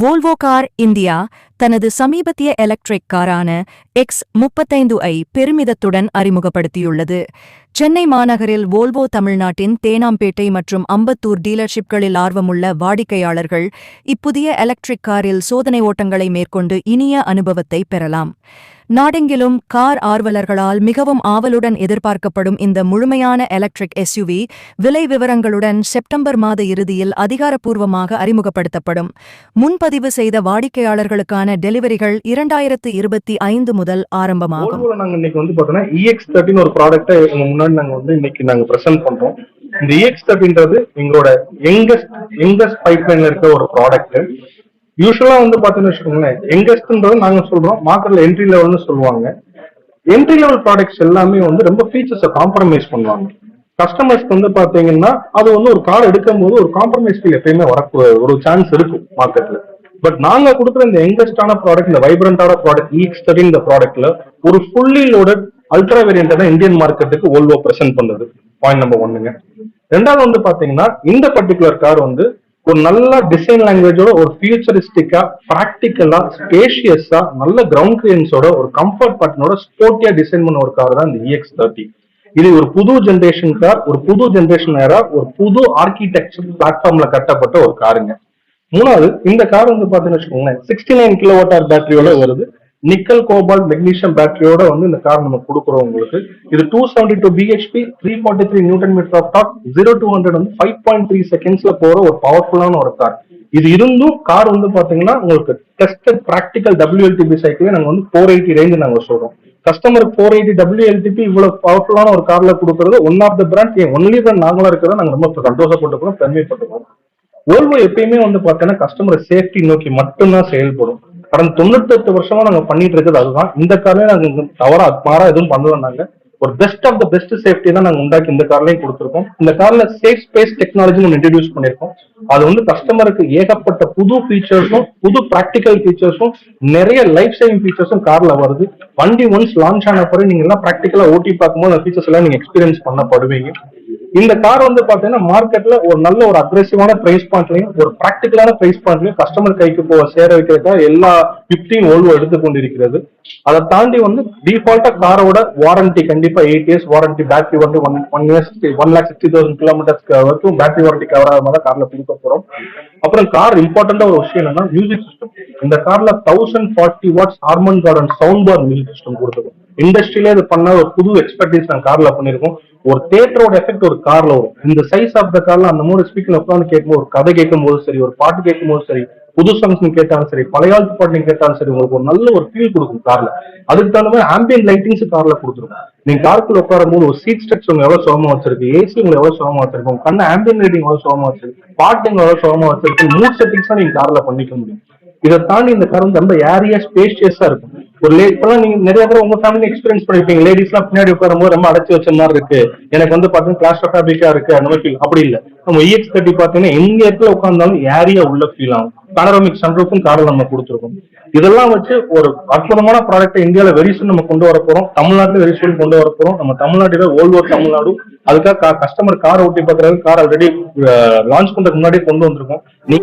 Volvo car India தனது சமீபத்திய electric காரான X முப்பத்தைந்து ஐ பெருமிதத்துடன் அறிமுகப்படுத்தியுள்ளது. சென்னை மாநகரில் வோல்வோ தமிழ்நாட்டின் தேனாம்பேட்டை மற்றும் அம்பத்தூர் டீலர்ஷிப்களில் ஆர்வமுள்ள வாடிக்கையாளர்கள் இப்புதிய எலக்ட்ரிக் காரில் சோதனை ஓட்டங்களை மேற்கொண்டு இனிய அனுபவத்தை பெறலாம். நாடெங்கிலும் கார் ஆர்வலர்களால் மிகவும் ஆவலுடன் எதிர்பார்க்கப்படும் இந்த முழுமையான எலக்ட்ரிக் எஸ்யூவி விலை விவரங்களுடன் செப்டம்பர் மாத இறுதியில் அதிகாரப்பூர்வமாக அறிமுகப்படுத்தப்படும். முன்பதிவு செய்த வாடிக்கையாளர்களுக்கான டெலிவரிகள் இரண்டாயிரத்து இருபத்தி ஐந்து முதல் ஆரம்பமாகும். இன்னைக்கு வந்து பாத்தோம்னா இஎக்ஸ் தேர்ட்டின் ஒரு ப்ராடக்ட்டை முன்னாடி நாங்க வந்து இன்னைக்கு நாங்க பிரசன்ட் பண்றோம். இந்த இஎக்ஸ் தேர்ட்டின்றது எங்களோட யங்கஸ்ட் யங்கஸ்ட் பைப்லைன்ல இருக்க ஒரு ப்ராடக்ட் யூஸ்வலா வந்து பாத்தீங்கன்னு வச்சுக்கோங்களேன் எங்கஸ்ட்ன்றது நாங்க சொல்றோம் மார்க்கெட்ல என்ட்ரி லெவல்னு சொல்லுவாங்க. என்ட்ரி லெவல் ப்ராடக்ட்ஸ் எல்லாமே வந்து ரொம்ப ஃபீச்சர்ஸை காம்ப்ரமைஸ் பண்ணுவாங்க. கஸ்டமர்ஸ்க்கு வந்து பாத்தீங்கன்னா அது வந்து ஒரு கார் எடுக்கும் போது ஒரு காம்ப்ரமைஸ் ஃபீல் எப்பயுமே வர ஒரு சான்ஸ் இருக்கும் மார்க்கெட்ல பட் நாங்க கொடுக்குற இந்த யங்கஸ்டான ப்ராடக்ட் இந்த வைப்ரண்டான ப்ராடக்ட் ஈக்ஸ் தேர்ட்டி இந்த ப்ராடக்ட்ல ஒரு ஃபுல்லி லோடட் அல்ட்ரா வேரியன்ட் தான் இந்தியன் மார்க்கெட்டுக்கு ஓல்வோ பிரசன்ட் பண்ணுது. பாயிண்ட் நம்பர் ஒன்னுங்க ரெண்டாவது வந்து பாத்தீங்கன்னா இந்த பர்டிகுலர் கார் வந்து ஒரு நல்ல டிசைன் லாங்குவேஜோட ஒரு ஃபியூச்சரிஸ்டிக்கா ப்ராக்டிக்கலா ஸ்பேஷியஸா நல்ல கிரவுண்ட் கிளியன்ஸோட ஒரு கம்ஃபர்ட் பட்டனோட ஸ்போர்ட்டியா டிசைன் பண்ண ஒரு கார் தான் இந்த இஎக்ஸ் தேர்ட்டி இது ஒரு புது ஜென்ரேஷன் கார் ஒரு புது ஜென்ரேஷன் நேரா ஒரு புது ஆர்கிடெக்சர் பிளாட்ஃபார்ம்ல கட்டப்பட்ட ஒரு காருங்க மூணாவது இந்த கார் வந்து பாத்தீங்கன்னு வச்சுக்கோங்களேன் சிக்ஸ்டி நைன் கிலோ வாட் பேட்டரியோட வருது. நிக்கல் கோபால் மெக்னீஷியம் பேட்டரியோட வந்து இந்த கார் நம்ம கொடுக்குறோம் உங்களுக்கு. இது two seventy two BHP three forty three newton meter of torque zero to hundred வந்து ஃபைவ் பாயிண்ட் த்ரீ செகண்ட்ஸ்ல போற ஒரு பவர்ஃபுல்லான ஒரு கார் இது இருந்தும் கார் வந்து பாத்தீங்கன்னா உங்களுக்கு டெஸ்டட் ப்ராக்டிக்கல் டபிள்யூஎல்டிபி சைக்கிளே நாங்க வந்து ஃபோர் எயிட்டி ரேஞ்சு நாங்க சொல்றோம். கஸ்டமருக்கு ஃபோர் எயிட்டி டபிள்யூஎல்டிபி இவ்வளவு பவர்ஃபுல்லான ஒரு கார்ல கொடுக்கறது one of the brand and only brand நாங்களா இருக்கிறத நாங்க ரொம்ப சந்தோஷப்பட்டுக்கிறோம் பெருமைப்பட்டுக்கிறோம். ஓல்வோ எப்பயுமே வந்து பார்த்தீங்கன்னா கஸ்டமர் சேஃப்டி நோக்கி மட்டும்தான் செயல்படும். கடந்த தொண்ணூத்தெட்டு வருஷமா நாங்க பண்ணிட்டு இருக்கிறது அதுதான். இந்த கார்லயே நாங்க தவறா மாறா எதுவும் பண்ணலாம் நாங்க. ஒரு best of the best safety தான் நாங்க உண்டாக்கி இந்த கார்லயும் கொடுத்துருக்கோம். இந்த கார்ல சேஃப் ஸ்பேஸ் டெக்னாலஜி ஒன்று இன்ட்ரடியூஸ் பண்ணிருக்கோம் அது வந்து கஸ்டமருக்கு ஏகப்பட்ட புது ஃபீச்சர்ஸும் புது ப்ராக்டிக்கல் ஃபீச்சர்ஸும் நிறைய லைஃப் சேவிங் ஃபீச்சர்ஸும் கார்ல வருது. வண்டி ஒன்ஸ் லான்ச் ஆன பிறகு நீங்க எல்லாம் ப்ராக்டிக்கலா ஓட்டி பார்க்கும்போது அந்த ஃபீச்சர்ஸ் எல்லாம் நீங்க எக்ஸ்பீரியன்ஸ் பண்ணப்படுவீங்க. இந்த கார் வந்து பாத்தீங்கன்னா மார்க்கெட்ல ஒரு நல்ல ஒரு அக்ரெசிவான பிரைஸ் பாயிண்ட்லயும் ஒரு ப்ராக்டிக்கலான பிரைஸ் பாயிண்ட்லயும் கஸ்டமர் கைக்கு போக சேர வைக்கிறதுக்காக எல்லா யுக்தியும் ஓல்வோ எடுத்து கொண்டிருக்கிறது. அதை தாண்டி வந்து டிஃபால்ட்டா காரோட வாரண்டி கண்டிப்பா எயிட் இயர்ஸ் வாரண்டி பேட்டரி வந்து one one years one lakh sixty thousand கிலோமீட்டர்ஸ்க்கு வரைக்கும் பேட்டரி வாரண்டி கவர் ஆகாம தான் கார்ல பிடிக்க போறோம் அப்புறம் கார் இம்பார்ட்டண்டா ஒரு விஷயம் என்னன்னா மியூசிக் சிஸ்டம் இந்த கார்ல thousand forty watts Harman Kardon sound bar music system கொடுத்துருக்கோம் இண்டஸ்ட்ரியிலே இது பண்ண ஒரு புது எக்ஸ்பர்டீஸ் நான் கார்ல பண்ணிருக்கோம். ஒரு தேட்டரோட எஃபெக்ட் ஒரு கார்ல வரும். இந்த சைஸ் ஆஃப் த கார்ல அந்த மூணு ஸ்பீக்கர் உட்காந்து கேட்கும்போது ஒரு கதை கேட்கும் போது சரி ஒரு பாட்டு கேட்கும் போது சரி புது சாங்ஸ் கேட்டாலும் சரி பழையாளத்து பாட்டு நீங்க கேட்டாலும் சரி உங்களுக்கு ஒரு நல்ல ஒரு ஃபீல் கொடுக்கும் கார்ல அதுக்கு தகுந்த மாதிரி ஆம்பியன் லைட்டிங்ஸ் கார்ல கொடுத்துருக்கும் நீங்க காருக்குள்ள உட்காரும் போது ஒரு சீட் ஸ்ட்ரக்ஸ் உங்க எவ்வளவு சுகமா வச்சிருக்கு ஏசி உங்களுக்கு எவ்வளவு சுகமா வச்சிருக்கும் கண்ண ஆம்பியன் லைட்டிங் எவ்வளவு சுகமா வச்சிருக்கு பாட்டு எவ்வளவு சுகமா வச்சிருக்கு மூட் செட்டிங்ஸ் நீங்க கார்ல பண்ணிக்க முடியும். இதை தாண்டி இந்த கார் வந்து ரொம்ப ஏரியா ஸ்பேஷியஸா இருக்கும். ஒரு லே இப்பெல்லாம் நீங்க நிறைய பேர் உங்க ஃபேமிலி எக்ஸ்பீரியன்ஸ் பண்ணிருப்பீங்க. லேடிஸ் எல்லாம் பின்னாடி உட்காரும்போது ரொம்ப அடைச்சி வச்ச மாதிரி இருக்கு. எனக்கு வந்து பாத்தீங்கன்னா கிளாஸ்ட்ரோபிக்கா இருக்கு. அந்த மாதிரி ஃபீல் அப்படி இல்ல. நம்ம இஎக்ஸ் தேர்ட்டி பாத்தீங்கன்னா எங்க இடத்துல உட்கார்ந்தாலும் ஏரியா உள்ள ஃபீல் ஆகும். பேனரோமிக் சன்ரூஃபும் காரில் நம்ம கொடுத்துருக்கோம். இதெல்லாம் வச்சு ஒரு அற்புதமான ப்ராடக்ட் இந்தியாவில வெரிசன் நம்ம கொண்டு வர போறோம். தமிழ்நாட்டுல வெரிசூன் கொண்டு வர போறோம். நம்ம தமிழ்நாட்டில ஓல்வோர் தமிழ்நாடு அதுக்காக கஸ்டமர் கார் ஓட்டி பார்க்கறது கார் ஆல்ரெடி லான்ச் பண்றதுக்கு முன்னாடியே கொண்டு வந்திருக்கோம். நீ